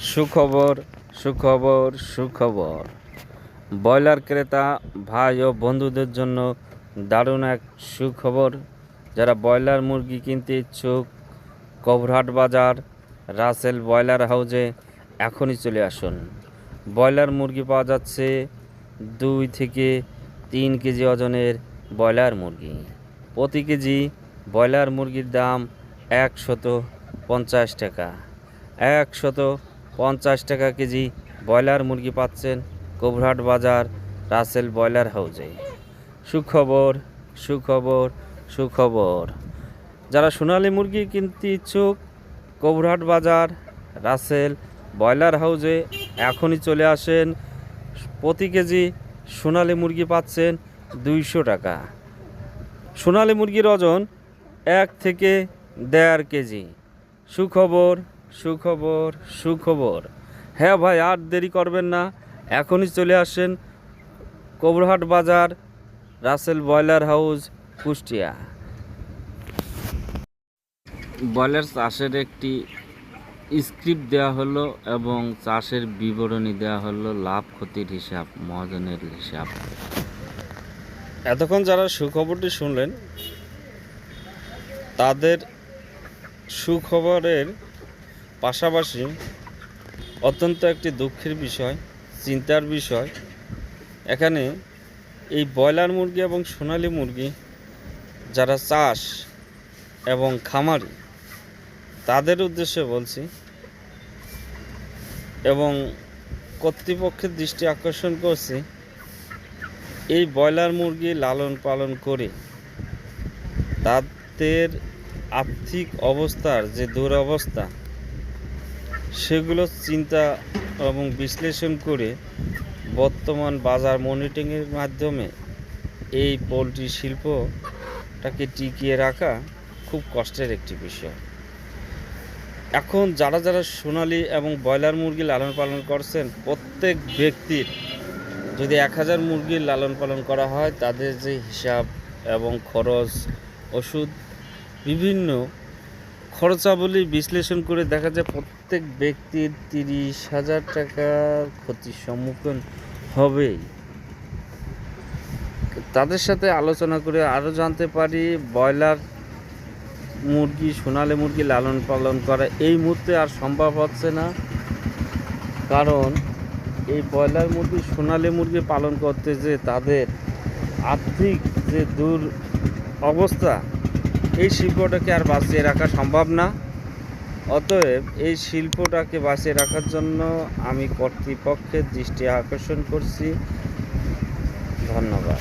সুখবর সুখবর সুখবর। ব্রয়লার ক্রেতা, ভাই ও বন্ধুদের জন্য দারুণ এক সুখবর। যারা ব্রয়লার মুরগি কিনতে ইচ্ছুক কবরহাট বাজার, রাসেল ব্রয়লার হাউজে এখনই চলে আসুন। ব্রয়লার মুরগি পাওয়া যাচ্ছে দুই থেকে তিন কেজি ওজনের ব্রয়লার মুরগি। প্রতি কেজি ব্রয়লার মুরগির দাম একশত পঞ্চাশ টাকা। একশত পঞ্চাশ টাকা কেজি ব্রয়লার মুরগি পাচ্ছেন কোভরাট বাজার, রাসেল ব্রয়লার হাউজে সুখবর সুখবর সুখবর। যারা সোনালী মুরগি কিনতে ইচ্ছুক কোভরাট বাজার, রাসেল ব্রয়লার হাউজে এখনই চলে আসেন। প্রতি কেজি সোনালী মুরগি পাচ্ছেন দুইশো টাকা। সোনালী মুরগির ওজন এক থেকে দেড় কেজি। সুখবর সুখবর সুখবর। হ্যাঁ ভাই, আর দেরি করবেন না। এখনই চলে আসেন কবরহাট বাজার, Rasel broiler house, Kushtia. Broiler চাষের একটি স্ক্রিপ্ট দেওয়া হলো এবং চাষের বিবরণী দেওয়া হলো লাভ ক্ষতির হিসাব, মহাজনের হিসাব। এতক্ষণ যারা সুখবরটি শুনলেন, তাদের সুখবরের পাশাপাশি অত্যন্ত একটি দুঃখের বিষয়, চিন্তার বিষয়। এখানে এই ব্রয়লার মুরগি এবং সোনালী মুরগি যারা চাষ এবং খামারি, তাদের উদ্দেশ্যে বলছি এবং কর্তৃপক্ষের দৃষ্টি আকর্ষণ করছি, এই ব্রয়লার মুরগি লালন পালন করে তাদের আর্থিক অবস্থার যে দুরবস্থা সেগুলো চিন্তা এবং বিশ্লেষণ করে বর্তমান বাজার মনিটরিংয়ের মাধ্যমে এই পোলট্রি শিল্পটাকে টিকিয়ে রাখা খুব কষ্টের একটি বিষয়। এখন যারা যারা সোনালী এবং ব্রয়লার মুরগি লালন পালন করছেন, প্রত্যেক ব্যক্তির যদি এক হাজার মুরগির লালন পালন করা হয়, তাদের যে হিসাব এবং খরচ, ওষুধ, বিভিন্ন খরচাবলী বিশ্লেষণ করে দেখা যায় প্রত্যেক ব্যক্তির তিরিশ হাজার টাকার ক্ষতির সম্মুখীন হবেই। তাদের সাথে আলোচনা করে আরও জানতে পারি, ব্রয়লার মুরগি, সোনালী মুরগি লালন পালন করা এই মুহূর্তে আর সম্ভব হচ্ছে না। কারণ এই ব্রয়লার মুরগি, সোনালী মুরগি পালন করতে যে তাদের আর্থিক যে দূর অবস্থা এই শিল্পটাকে আর বাঁচিয়ে রাখা সম্ভব না। অতএব এই শিল্পটাকে বাঁচিয়ে রাখার জন্য আমি কর্তৃপক্ষের দৃষ্টি আকর্ষণ করছি। ধন্যবাদ।